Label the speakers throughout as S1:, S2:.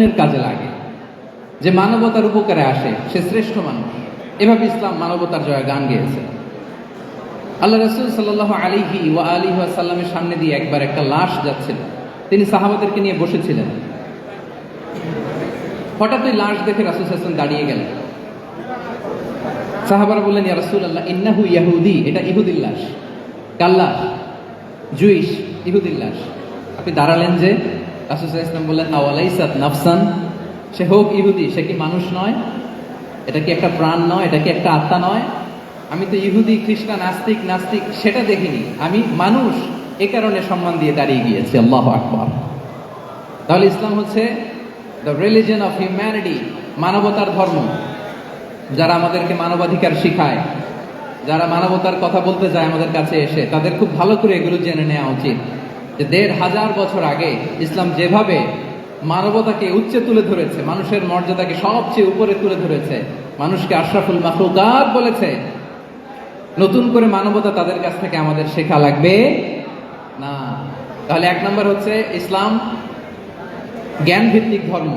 S1: অন্যের কাজে লাগে। যে মানবতার উপকারে আসে, সে শ্রেষ্ঠ মানুষ। এভাবে ইসলাম মানবতার জয় গান গেয়েছে। আল্লাহ রসুল সাল্লাহ আলিহি ওয়া আলী সাল্লামের সামনে দিয়ে একবার একটা লাশ যাচ্ছিল। তিনি সাহাবাদেরকে নিয়ে বসেছিলেন। হঠাৎ ওই লাশ দেখে রাসুল হাসান দাঁড়িয়ে গেলেন। সাহাবারা বললেন, ইয়া রাসূল আল্লাহ ইন্নাহু ইয়াহুদি, এটা ইহুদির লাশ। কার জুইশ, ইহুদির লাশ। আপনি দাঁড়ালেন যে আলাইহি ওয়াসাল্লাম বললেন, আওয়ালাইসাত নাফসান? সে হোক ইহুদি, সে কি মানুষ নয়? এটা কি একটা প্রাণ নয়? এটা কি একটা আত্মা নয়? আমি তো ইহুদি, খ্রিস্টান, আস্তিক, নাস্তিক, সেটা দেখিনি। আমি মানুষ, এ কারণে সম্মান দিয়ে দাঁড়িয়ে গিয়েছি, আল্লাহ আকবর। তাহলে ইসলাম হচ্ছে দ্য রিলিজন অফ হিউম্যানিটি মানবতার ধর্ম। যারা আমাদেরকে মানবাধিকার শিখায়, যারা মানবতার কথা বলতে যায় আমাদের কাছে এসে, তাদের খুব ভালো করে এগুলো জেনে নেওয়া উচিত। যে দেড় হাজার বছর আগে ইসলাম যেভাবে মানবতাকে উচ্চে তুলে ধরেছে, মানুষের মর্যাদাকে সবচেয়ে উপরে তুলে ধরেছে, মানুষকে আশরাফুল মাহরুকাত বলেছে, নতুন করে মানবতা তাদের কাছ থেকে আমাদের শেখা লাগবে? না। তাহলে এক নম্বর হচ্ছে ইসলাম জ্ঞান ভিত্তিক ধর্ম।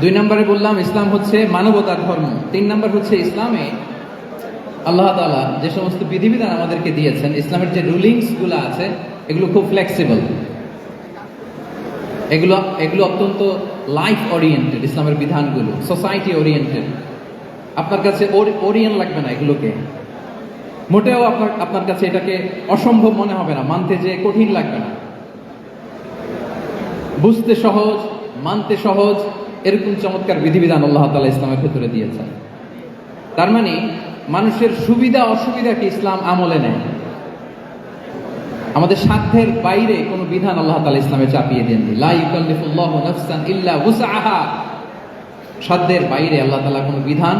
S1: দুই নম্বরে বললাম ইসলাম হচ্ছে মানবতার ধর্ম। তিন নম্বর হচ্ছে ইসলামে আল্লাহ তালা যে সমস্ত বিধিবিধান আমাদেরকে দিয়েছেন, ইসলামের যে রুলিংসগুলো আছে এগুলো খুব ফ্লেক্সিবল এগুলো এগুলো অত্যন্ত লাইফ ওরিয়েন্টেড ইসলামের বিধানগুলো সোসাইটি ওরিয়েন্টেড আপনার কাছে ওরিয়েন্ট লাগবে না এগুলোকে। মোটেও আপনার আপনার কাছে এটাকে অসম্ভব মনে হবে না, মানতে যে কঠিন লাগবে না। বুঝতে সহজ, মানতে সহজ, এরকম চমৎকার বিধিবিধান আল্লাহ তালা ইসলামের ভেতরে দিয়েছেন। তার মানে মানুষের সুবিধা অসুবিধাকে ইসলাম আমলে নেয়। আমাদের সাধ্যের বাইরে কোনো বিধান আল্লাহ তালা ইসলামে চাপিয়ে দেননি। সাধ্যের বাইরে আল্লাহ তালা কোনো বিধান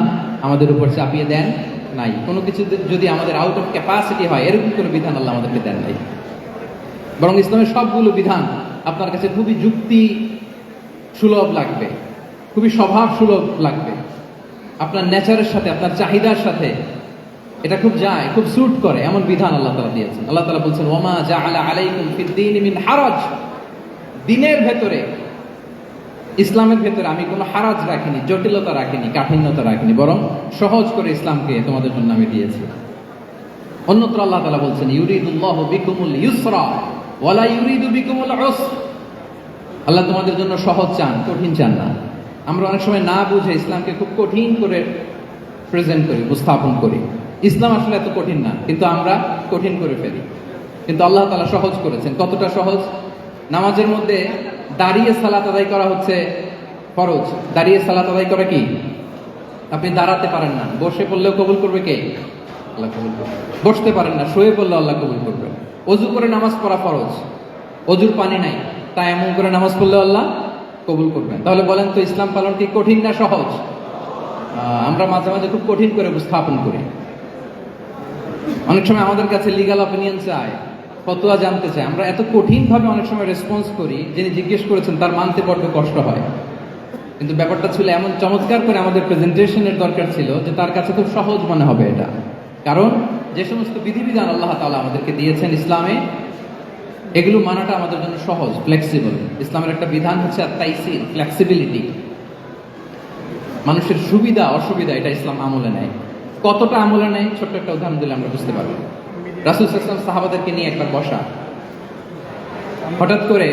S1: আমাদের উপর চাপিয়ে দেন নাই। কোনো কিছু যদি আমাদের আউট অফ ক্যাপাসিটি হয়, এরকম কোনো বিধান আল্লাহ আমাদেরকে দেন নাই। বরং ইসলামের সবগুলো বিধান আপনার কাছে খুবই যুক্তি সুলভ লাগবে, খুবই স্বভাব সুলভ লাগবে। আপনার নেচারের সাথে, আপনার চাহিদার সাথে এটা খুব যায়, খুব স্যুট করে, এমন বিধান আল্লাহ তালা দিয়েছেন। আল্লাহ তালা বলছেন, ওমা জা আলা আলাইকুম ফিদ্দিন মিন হারজ। দিনের ভেতরে, ইসলামের ভেতরে আমি কোনো হারাজ রাখিনি, জটিলতা রাখিনি, কাঠিন্যতা রাখিনি, বরং সহজ করে ইসলামকে তোমাদের জন্য আমি দিয়েছি। অন্যত্র আল্লাহ তালা বলছেন, ইউরিদুল্লাহ বিকুমুল ইউসরা ওয়ালা ইউরিদু বিকুমুল উসর। আল্লাহ তোমাদের জন্য সহজ চান, কঠিন চান না। আমরা অনেক সময় না বুঝে ইসলামকে খুব কঠিন করে প্রেজেন্ট করি, উপস্থাপন করি। ইসলাম আসলে এত কঠিন না, কিন্তু আমরা কঠিন করে ফেলি। কিন্তু আল্লাহ তালা সহজ করেছেন। কতটা সহজ? নামাজের মধ্যে দাঁড়িয়ে সালাত আদায় করা হচ্ছে ফরজ। দাঁড়িয়ে সালাত আদায় করা কি? আপনি দাঁড়াতে পারেন না। বসে পড়লেও কবুল করবে কে? আল্লাহ কবুল করবে। বসতে পারেন না, শুয়ে পড়লেও আল্লাহ কবুল করবে। অজু করে নামাজ পড়া ফরজ। অজুর পানি নাই, তাই এমন করে নামাজ পড়লে আল্লাহ কবুল করবেন। তাহলে বলেন তো, ইসলাম পালন কি কঠিন না সহজ? আমরা মাঝে মাঝে খুব কঠিন করে উপস্থাপন করি। অনেক সময় আমাদের কাছে লিগাল অপিনিয়ন চায়, ফতোয়া জানতে চায়। আমরা এত কঠিন ভাবে অনেক সময় রেসপন্স করি, যিনি জিজ্ঞেস করেছেন তার মানতে বড্ড কষ্ট হয়। কিন্তু ব্যাপারটা ছিল এমন চমৎকার করে আমাদের প্রেজেন্টেশনের দরকার ছিল যে তার কাছে খুব সহজ মনে হবে এটা। কারণ যে সমস্ত বিধিবিধান আল্লাহ তালা আমাদেরকে দিয়েছেন ইসলামে, এগুলো মানাটা আমাদের জন্য সহজ ফ্লেক্সিবল ইসলামের একটা বিধান হচ্ছে তাইসির ফ্লেক্সিবিলিটি মানুষের সুবিধা, অসুবিধা, এটা ইসলাম আমলে নেয়। কতটা আমলে নেয় ছোট্ট একটা উদাহরণ দিলে আমরা বুঝতে পারব। রাসুল ইসলাম সাহাবাদেরকে নিয়ে একবার বসা। হঠাৎ করে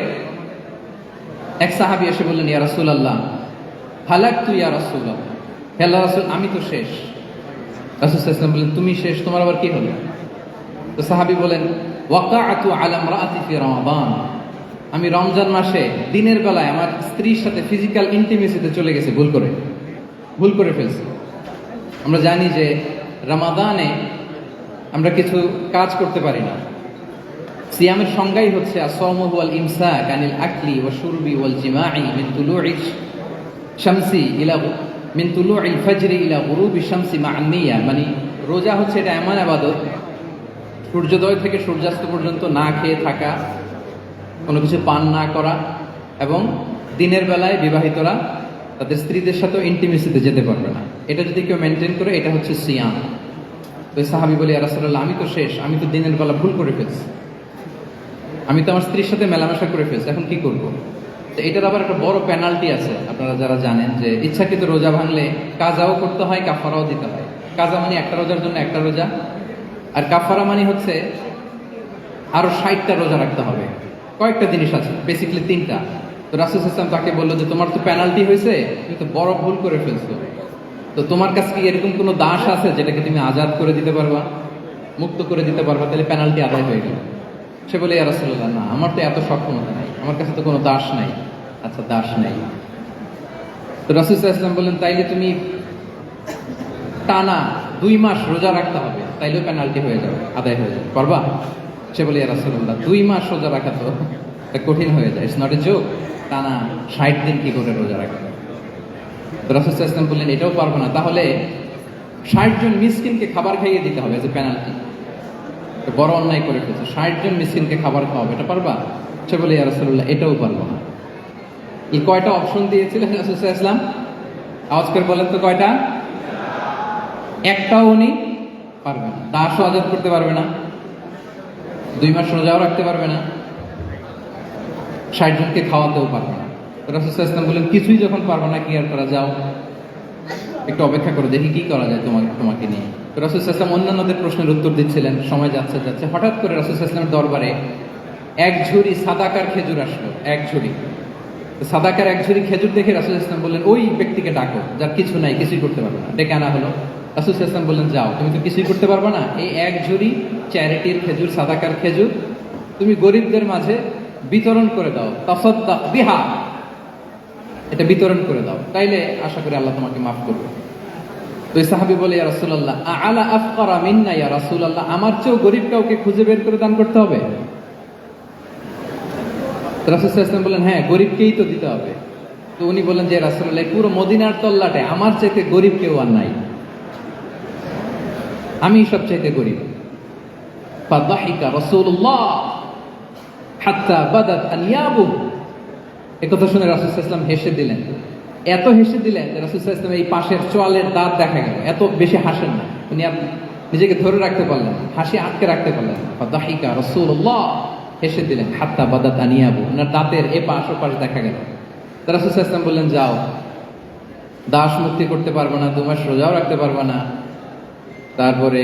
S1: এক সাহাবি এসে বললেন, ইয়া রাসুল আল্লাহ হালাক তু ইয়া রাসুল আল্লাহ রাসুল, আমি তো শেষ। রাসুল ইসলাম বললেন, তুমি শেষ, তোমার আবার কি হলো তো সাহাবি বলেন, ওয়াকাআতু আলা ইমরাআতি ফি রমাদান। আমি রমজান মাসে দিনের বেলায় আমার স্ত্রীর সাথে ফিজিক্যাল ইন্টিমেসিতে চলে গেছে, ভুল করে। ভুল করে ফেলছি। আমরা জানি যে রামাদানে আমরা কিছু কাজ করতে পারি না। সিয়ামের সংজ্ঞাই হচ্ছে আসওয়ামু ওয়াল ইমসাক আনিল আকলি ওয়া শুরবি ওয়াল জিমাই মিন তুলুই শামসি ইলা মিন তুলুই ফজরি ইলা গুরুবি শামসি মা'আন নিয়া মানে রোজা হচ্ছে এটা এমন আবাদত, সূর্যোদয় থেকে সূর্যাস্ত পর্যন্ত না খেয়ে থাকা, কোনো কিছু পান না করা এবং দিনের বেলায় বিবাহিতরা তাদের স্ত্রীদের সাথেও ইন্টিমেসিতে যেতে পারবে না। এটা যদি কেউ মেনটেন করে, এটা হচ্ছে সিয়াম। তো সাহাবি বলি রাসুল্লাহ আমি তো শেষ, আমি তো দিনের বেলা ভুল করে ফেলছি। আমি তো আমার স্ত্রীর সাথে মেলামেশা করে ফেলছি, এখন কি করব? তো এটার আবার একটা বড় পেনাল্টি আছে, আপনারা যারা জানেন যে ইচ্ছাকৃত রোজা ভাঙলে কাজাও করতে হয়, কাফারাও দিতে হয়। কাজা মানে একটা রোজার জন্য একটা রোজা। আর কাফারা মানে হচ্ছে আরও ষাটটা রোজা রাখতে হবে। কয়েকটা জিনিস আছে বেসিক্যালি তিনটা। তো রাসুল ইসলাম তাকে বলল যে, তোমার তো পেনাল্টি হয়েছে, তুমি তো বড় ভুল করে ফেলছো। তো তোমার কাছে কি এরকম কোনো দাস আছে যেটাকে তুমি আজাদ করে দিতে পারবা, মুক্ত করে দিতে পারবা, তাহলে পেনাল্টি আদায় হয়ে গেল? সে বলে, ইয়া রাসূলুল্লাহ, না, আমার তো এত সক্ষমতা নাই, আমার কাছে তো কোনো দাস নাই। আচ্ছা দাস নাই। তো রাসুল ইসলাম বললেন, তাইলে তুমি টানা দুই মাস রোজা রাখতে হবে, তাইলেও পেনাল্টি হয়ে যাবে, আদায় হয়ে যাবে, পারবা? সে বলে, ইয়া রাসূলুল্লাহ, দুই মাস রোজা রাখা তো কঠিন হয়ে যায় ইটস নট এ জোক টানা ষাট দিন কি করে রোজা রাখবে তো রাসুল ইসলাম বললেন, এটাও পারব না। তাহলে ষাট জন মিসকিনকে খাবার খাইয়ে দিতে হবে, যে পেনাল্টি বড় অন্যায় করে ফেলছে। ষাট জন মিসকিনকে খাবার খাওয়াবে, এটা পারবা? সে বলে, ইয়া এটাও পারব না। এই কয়টা অপশন দিয়েছিলেন রাসুল ইসলাম আওয়াজ করে বলেন তো কয়টা? একটাও উনি পারবে না। দাসও আজাদ করতে পারবে না। দুই মাস রোজাও রাখতে পারবে না। ষাট জনকে খাওয়াতেও পারবে না। রসুল ইসলাম বললেন কিছুই যখন পারবে না, কি আর করা যাও একটু অপেক্ষা করে, দেখি কি করা যায় তোমাকে তোমাকে নিয়ে। তো রসুল ইসলাম অন্যান্যদের প্রশ্নের উত্তর দিচ্ছিলেন, সময় যাচ্ছে যাচ্ছে। হঠাৎ করে রসুল ইসলামের দরবারে এক ঝুড়ি সাদাকার খেজুর আসলো, এক ঝুড়ি। সাদাকার এক ঝুড়ি খেজুর দেখে রাসুল ইসলাম বললেন, ওই ব্যক্তিকে ডাকো, যার কিছু নাই, কিছুই করতে পারবে না। ডেকে আনা হলো। রাসুল ইসলাম বললেন, যাও, তুমি তো কিছুই করতে পারবে না। এই এক ঝুড়ি চ্যারিটির খেজুর, সাদাকার খেজুর, তুমি গরিবদের মাঝে বিতরণ করে দাও। তাসাদ্দাক বিহা। এটা বিতরণ করে দাও। তাইলে আশা করি আল্লাহ তোমাকে মাফ করবে। তো সাহাবি বলে, ইয়া রাসূলুল্লাহ আলা আফকারা মিন্না ইয়া রাসূলুল্লাহ, আমার চেয়েও গরিব কাউকে খুঁজে বের করে দান করতে হবে? রাসূল সাল্লাল্লাহু বললেন হ্যাঁ গরিবকেই তো দিতে হবে। তো উনি বলেন যে রাসূলুল্লাহ পুরো মদিনার তল্লাটে আমার চাইতে গরিব কেউ আর নাই। আমি সবচাইতে গরিব। ফাদাহিকা রাসূলুল্লাহ। হাত্তা বাদাত আনিয়াবু একথা শুনে রাসুল ইসলাম হেসে দিলেন। এত হেসে দিলেন যে রাসুল ইসলাম এই পাশের চোয়ালের দাঁত দেখা গেল। এত বেশি হাসেন না। উনি আর নিজেকে ধরে রাখতে পারলেন হাসি আটকে রাখতে পারলেন দাহিকা রসুল্লাহ হেসে দিলেন, হাত্তা বাদাত আনিয়াবু ওনার দাঁতের এ পাশ ও পাশ দেখা গেল। তো রাসুল ইসলাম বললেন, যাও। দাস মুক্তি করতে পারব না দু মাস রোজাও রাখতে পারব না। তারপরে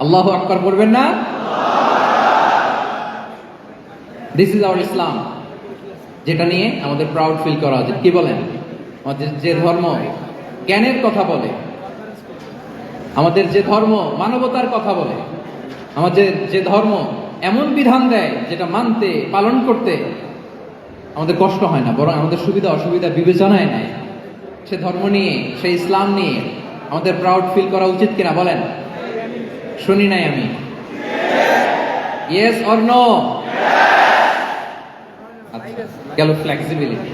S1: আল্লাহ আকবার করবেন না? দিস ইজ আওয়ার ইসলাম যেটা নিয়ে আমাদের প্রাউড ফিল করা উচিত। কি বলেন? আমাদের যে ধর্ম জ্ঞানের কথা বলে। আমাদের যে ধর্ম মানবতার কথা বলে। আমাদের যে ধর্ম এমন বিধান দেয় যেটা মানতে, পালন করতে আমাদের কষ্ট হয় না, বরং আমাদের সুবিধা অসুবিধা বিবেচনায় নেয়। সে ধর্ম নিয়ে, সে ইসলাম নিয়ে আমাদের প্রাউড ফিল করা উচিত কিনা বলেন? শুনি নাই আমি। ইয়েস অর নো গেল ফ্লেক্সিবিলিটি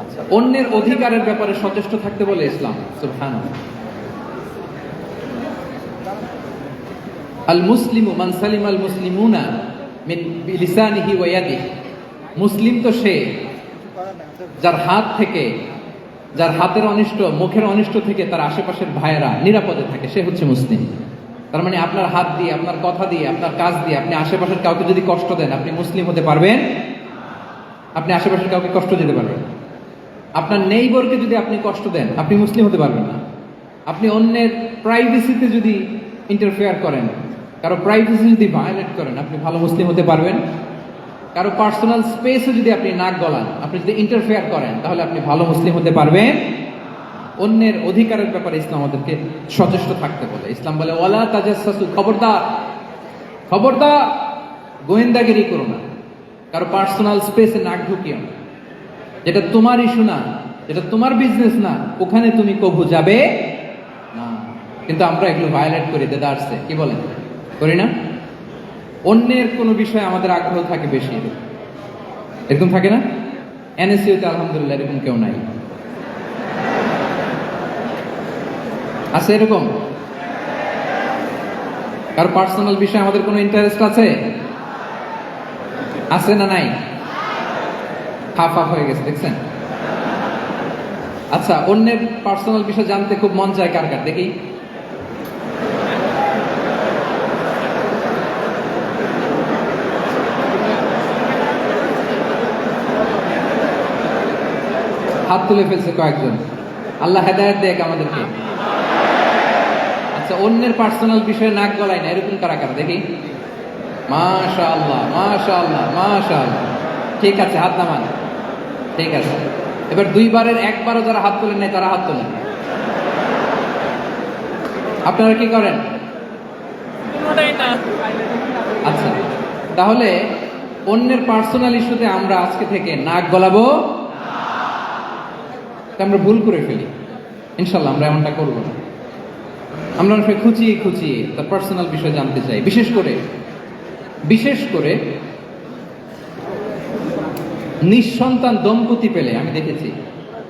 S1: আচ্ছা অন্যের অধিকারের ব্যাপারে সচেষ্ট থাকতে বলে ইসলাম আল মুসলিমু মান সালিম আল মুসলিমুনা মিন লিসানিহি ওয়া ইয়াদিহি। মুসলিম তো সে যার হাত থেকে, যার হাতের অনিষ্ট, মুখের অনিষ্ট থেকে তার আশেপাশের ভাইয়েরা নিরাপদে থাকে, সে হচ্ছে মুসলিম। তার মানে আপনার হাত দিয়ে, আপনার কথা দিয়ে, আপনার কাজ দিয়ে আপনি আশেপাশের কাউকে যদি কষ্ট দেন, আপনি মুসলিম হতে পারবেন? আপনি আশেপাশের কাউকে কষ্ট দিতে পারবেন। আপনার নেইবরকে যদি আপনি কষ্ট দেন, আপনি মুসলিম হতে পারবেন না। আপনি অন্যের প্রাইভেসিতে যদি ইন্টারফেয়ার করেন, কারও প্রাইভেসি যদি ভায়োলেট করেন, আপনি ভালো মুসলিম হতে পারবেন। কারও পার্সোনাল স্পেসে যদি আপনি নাক গলান, আপনি যদি ইন্টারফেয়ার করেন, তাহলে আপনি ভালো মুসলিম হতে পারবেন। অন্যের অধিকারের ব্যাপারে ইসলাম আমাদেরকে সচেষ্ট থাকতে বলে। ইসলাম বলে, ওয়ালা তাজাসসু খবরদার। খবরদার, গোয়েন্দাগিরি করো না। কারও পার্সোনাল স্পেসে নাক ঢুকিও না। যেটা তোমার ইস্যু না, যেটা তোমার বিজনেস না, ওখানে তুমি কবু যাবে না। কিন্তু আমরা এগুলো ভায়োলেট করি দেদারসে কি বলেন? করি না? অন্যের কোনো বিষয়ে আমাদের আগ্রহ থাকে বেশি এরকম থাকে না? এনএসইউতে আলহামদুলিল্লাহ এরকম কেউ নাই। আছে এরকম? কারও পার্সোনাল বিষয়ে আমাদের কোনো ইন্টারেস্ট আছে? আছে না নাই? হাফ হাফ হয়ে গেছে, দেখছেন? আচ্ছা অন্যের পার্সোনাল বিষয় জানতে খুব মন চায় কার কার? দেখি। হাত তুলে ফেলছে কয়েকজন। আল্লাহ হেদায়ত দেখ আমাদেরকে। আচ্ছা অন্যের পার্সোনাল বিষয়ে নাক গলায় না এরকম কারা কারা? দেখি। মাশা আল্লাহ মাশা আল্লাহ মাশা আল্লাহ ঠিক আছে হাত নামান। ঠিক আছে। এবার দুইবারের একবারও যারা হাত তোলেন নাই তারা হাত তোলেন। আপনারা কি করেন? আচ্ছা তাহলে অন্যের পার্সোনাল ইস্যুতে আমরা আজকে থেকে নাক গলাবো। আমরা ভুল করে ফেলি। ইনশাল্লাহ আমরা এমনটা করব না। আমরা অনেক খুঁচিয়ে খুঁচিয়ে তার পার্সোনাল বিষয় জানতে চাই। বিশেষ করে বিশেষ করে নিঃসন্তান দম্পতি পেলে, আমি দেখেছি,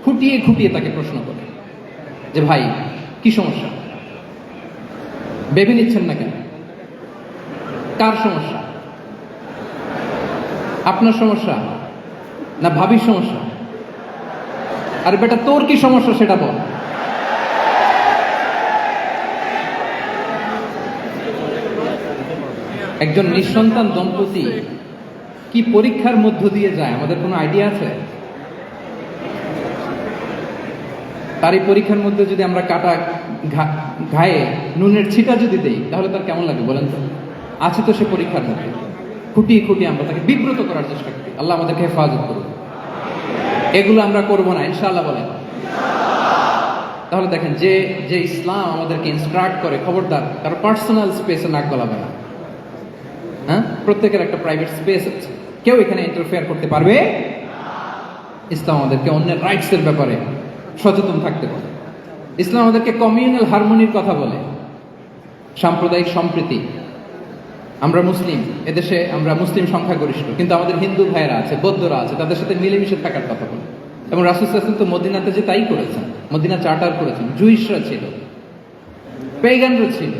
S1: খুঁটিয়ে খুঁটিয়ে তাকে প্রশ্ন করে যে, ভাই, কি সমস্যা? ভেবে নিচ্ছেন না কেন? কার সমস্যা? আপনার সমস্যা? না ভাবির সমস্যা? আর বেটা, তোর কি সমস্যা সেটা বল। একজন নিঃসন্তান দম্পতি কি পরীক্ষার মধ্য দিয়ে যায়? আমাদের কোনো আইডিয়া আছে? তার এই পরীক্ষার মধ্যে যদি আমরা কাটা ঘায়ে নুনের ছিটা যদি দেই, তাহলে তার কেমন লাগে বলেন তো? আছে তো সে পরীক্ষার মধ্যে। খুঁটিয়ে খুঁটিয়ে আমরা তাকে বিব্রত করার চেষ্টা করি। আল্লাহ আমাদেরকে হেফাজত করুন। এগুলো আমরা করব না, ইনশাআল্লাহ বলেন। তাহলে দেখেন, যে যে ইসলাম আমাদেরকে ইনস্ট্রাক্ট করে, খবরদার, তার পার্সোনাল স্পেসে নাক গলাবে না। প্রত্যেকের একটা প্রাইভেট স্পেস আছে। কেউ এখানে ইন্টারফেয়ার করতে পারবে? ইসলাম আমাদেরকে অন্যের রাইটস এর ব্যাপারে সচেতন থাকতে বলে। ইসলাম আমাদেরকে কমিউনাল হারমোনির কথা বলে। সাম্প্রদায়িক সম্প্রীতি। আমরা মুসলিম, এদেশে আমরা মুসলিম সংখ্যাগরিষ্ঠ, কিন্তু আমাদের হিন্দু ভাইয়েরা আছে, বৌদ্ধরা আছে, তাদের সাথে মিলেমিশে থাকার কথা বলে। এবং রাসুল হাসান তো মদিনাতে যে তাই করেছেন, মদিনা চার্টার করেছেন, জুইশরা ছিল পেগানরা ছিল,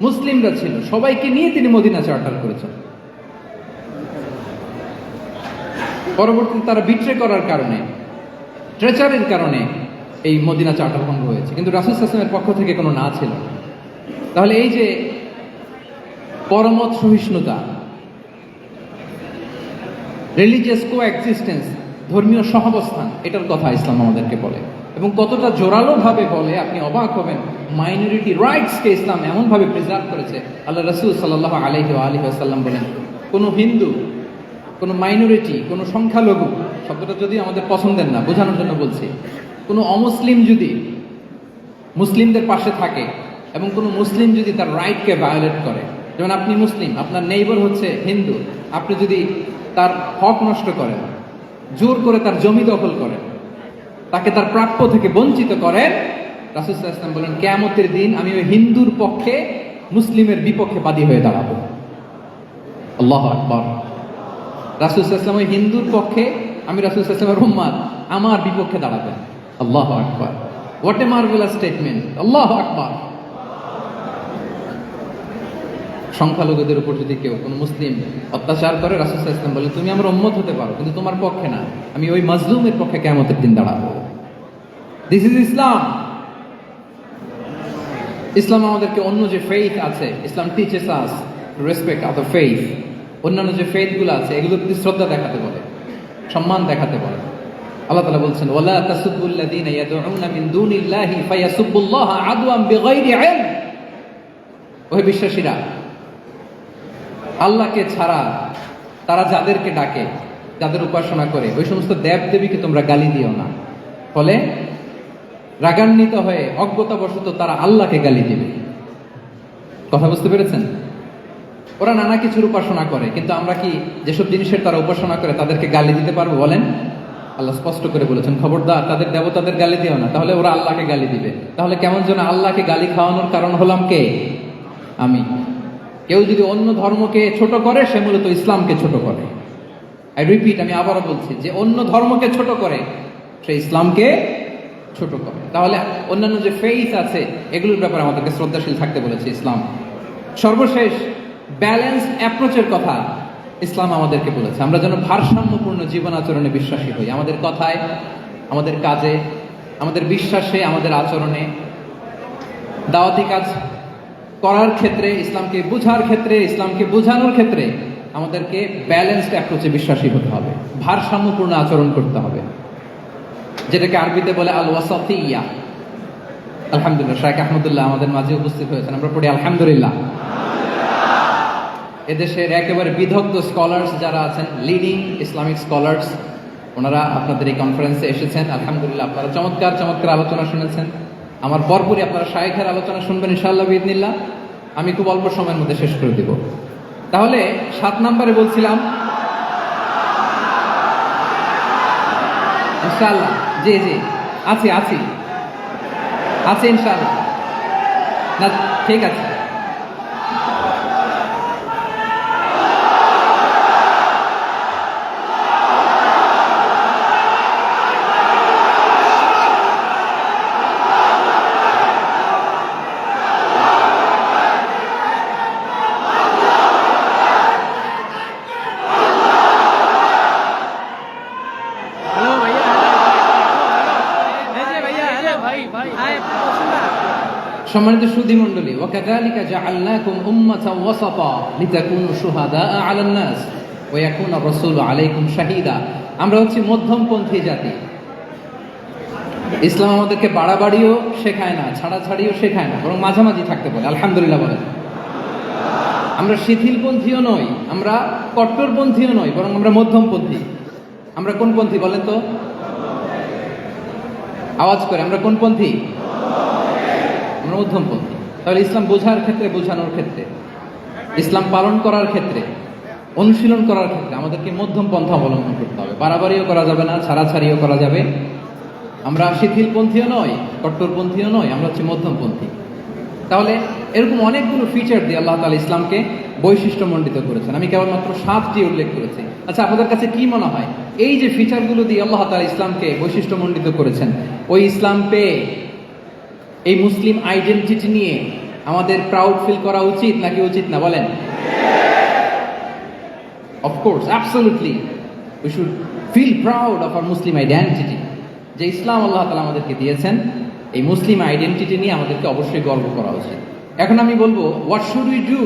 S1: মুসলিমরা ছিল, সবাইকে নিয়ে তিনি মদিনা চার্টার করেছেন। পরবর্তীতে তারা বিট্রে করার কারণে ট্রেচারের কারণে এই মদিনা চার্টার ভঙ্গ হয়েছে। কিন্তু রাসুল হাসলামের পক্ষ থেকে কোনো না ছিল। তাহলে এই যে পরমত সহিষ্ণুতা রিলিজিয়াস কো এক্সিস্টেন্স ধর্মীয় সহাবস্থান, এটার কথা ইসলাম আমাদেরকে বলে। এবং কতটা জোরালো ভাবে বলে আপনি অবাক হবেন মাইনরিটি রাইটসকে ইসলাম এমনভাবে প্রিজার্ভ করেছে। আল্লাহ রসুল সাল্লাহ আলহি আলহি আসাল্লাম বলেন, কোনো হিন্দু কোনো মাইনরিটি কোনো সংখ্যালঘু, শব্দটা যদি আমাদের পছন্দের না, বোঝানোর জন্য বলছি, কোনো অমুসলিম যদি মুসলিমদের পাশে থাকে এবং কোনো মুসলিম যদি তার রাইটকে ভায়োলেট করে, যেমন আপনি মুসলিম, আপনার নেইবার হচ্ছে হিন্দু, আপনি যদি তার হক নষ্ট করেন, জোর করে তার জমি দখল করেন, তাকে তার প্রাপ্য থেকে বঞ্চিত করেন, রাসুল ইসলাম বলেন, কেয়ামতের দিন আমি ওই হিন্দুর পক্ষে মুসলিমের বিপক্ষে বাদী হয়ে দাঁড়াবো। আল্লাহ আকবর। রাসুল ইসলাম ওই হিন্দুর পক্ষে আমি রাসুল ইসলামের উম্মাদ, আমার বিপক্ষে দাঁড়াবেন আল্লাহ আকবর। হোয়াট এ মার্ভেলাস স্টেটমেন্ট আল্লাহ আকবর। সংখ্যালঘুদের উপর যদি কেউ কোনো মুসলিম অত্যাচার করে, রাসুল ইসলাম বলে তুমি আমার উম্মত হতে পারো, কিন্তু তোমার পক্ষে না। আমি ওই মাজলুমের পক্ষে কেমতের দিন দাঁড়াবো। দিস ইজ ইসলাম ইসলাম আমাদেরকে অন্য যে ফেইথ আছে Islam teaches us respect other faith অন্যান্য যে ফেইথগুলো আছে, এগুলোর প্রতি শ্রদ্ধা দেখাতে বলে, সম্মান দেখাতে বলে। আল্লাহ তাআলা বলছেন, ওয়ালা তাসুবুল্লাযীনা ইয়াদউনা মিন দুনিল্লাহি ফায়াসুবুল্লাহ আদওয়াম বিগাইরি ইলম। ওহে বিশ্বাসীরা, আল্লাহকে ছাড়া তারা যাদেরকে ডাকে, যাদের উপাসনা করে, ওই সমস্ত দেব দেবীকে তোমরা গালি দিও না। ফলে রাগান্বিত হয়ে অজ্ঞতাবশত তারা আল্লাহকে গালি দিবে। কথা বুঝতে পেরেছেন? ওরা নানা কিছুর উপাসনা করে, কিন্তু আমরা কি যেসব জিনিসের তারা উপাসনা করে তাদেরকে গালি দিতে পারব বলেন? আল্লাহ স্পষ্ট করে বলেছেন, খবরদার, তাদের দেবতাদের গালি দিও না, তাহলে ওরা আল্লাহকে গালি দিবে। তাহলে কেমন যেন আল্লাহকে গালি খাওয়ানোর কারণ হলাম কে? আমি। কেউ যদি অন্য ধর্মকে ছোট করে, সে মূলত ইসলামকে ছোট করে। আই রিপিট আমি আবারও বলছি, যে অন্য ধর্মকে ছোট করে, সে ইসলামকে ছোট করে। তাহলে অন্যান্য যে ফেইথ আছে, এগুলোর ব্যাপারে আমাদেরকে শ্রদ্ধাশীল থাকতে বলেছে ইসলাম। সর্বশেষ ব্যালেন্স অ্যাপ্রোচের কথা ইসলাম আমাদেরকে বলেছে। আমরা যেন ভারসাম্যপূর্ণ জীবন আচরণে বিশ্বাসী হই। আমাদের কথায়, আমাদের কাজে, আমাদের বিশ্বাসে, আমাদের আচরণে দাওয়াতি কাজ করার ক্ষেত্রে, ইসলামকে বোঝার ক্ষেত্রে, ইসলামকে বোঝানোর ক্ষেত্রে আমাদেরকে ব্যালেন্সড অ্যাপ্রোচে বিশ্বাসী হতে হবে। ভারসাম্যপূর্ণ আচরণ করতে হবে। যেটাকে আরবিতে বলে আল ওয়াসাতিয়া আলহামদুলিল্লাহ শাহেখ আহমদুল্লাহ আমাদের মাঝে উপস্থিত হয়েছেন। আমরা পড়ি আলহামদুলিল্লাহ। এদেশের একেবারে বিদগ্ধ স্কলার্স যারা আছেন লিডিং ইসলামিক স্কলার্স ওনারা আপনাদের এই কনফারেন্সে এসেছেন। আলহামদুলিল্লাহ আপনারা চমৎকার চমৎকার আলোচনা শুনেছেন। আমার পরপরই আপনারা শায়েখের আলোচনা শুনবেন ইনশাআল্লাহ বিদিনিল্লাহ আমি খুব অল্প সময়ের মধ্যে শেষ করে দিব। তাহলে সাত নম্বরে বলছিলাম, ইনশাআল্লাহ, জি জি, আছি আছি। আছে ইনশাআল্লাহ। না, ঠিক আছে। সম্মানিত সুধী মণ্ডলী ওয়াকাযালিকা জাআলনাকুম উম্মাতাও ওয়াসাতা লিতাকুনু শুহাদাআ আলান নাস ওয়া ইয়াকুনা রাসূলু আলাইকুম শাহিদা। আমরা হচ্ছে মধ্যমপন্থী জাতি। ইসলাম আমাদেরকে বাড়াবাড়িও শেখায় না, ছাড়াছাড়িও শেখায় না, বরং মাঝামাঝি থাকতে বলে আলহামদুলিল্লাহ বলেন। আমরা শিথিলপন্থীও নই, আমরা কট্টরপন্থীও নই, বরং আমরা মধ্যমপন্থী। আমরা কোন পন্থী বলেন তো? আওয়াজ করে, আমরা কোন পন্থী? আমরা মধ্যমপন্থী তাহলে ইসলাম বোঝার ক্ষেত্রে, বোঝানোর ক্ষেত্রে, ইসলাম পালন করার ক্ষেত্রে, অনুশীলন করার ক্ষেত্রে আমাদেরকে মধ্যম পন্থা অবলম্বন করতে হবে। বাড়াবাড়িও করা যাবে না, ছাড়াছাড়িও করা যাবে। আমরা শিথিলপন্থীও নয় কট্টরপন্থীও নয় আমরা হচ্ছে মধ্যমপন্থী। তাহলে এরকম অনেকগুলো ফিচার দিয়ে আল্লাহ তালা ইসলামকে বৈশিষ্ট্যমণ্ডিত করেছেন। আমি কেবলমাত্র সাতটি উল্লেখ করেছি। আচ্ছা আপনাদের কাছে কি মনে হয়? এই যে ফিচারগুলো দিয়ে আল্লাহ তালা ইসলামকে বৈশিষ্ট্যমণ্ডিত করেছেন, ওই ইসলাম পেয়ে এই মুসলিম আইডেন্টিটি নিয়ে আমাদের প্রাউড ফিল করা উচিত নাকি উচিত না, বলেন? Of course absolutely we should feel proud of our Muslim identity যে ইসলাম আল্লাহ তালা আমাদেরকে দিয়েছেন, এই মুসলিম আইডেন্টিটি নিয়ে আমাদেরকে অবশ্যই গর্ব করা উচিত। এখন আমি বলব হোয়াট শুড উই ডু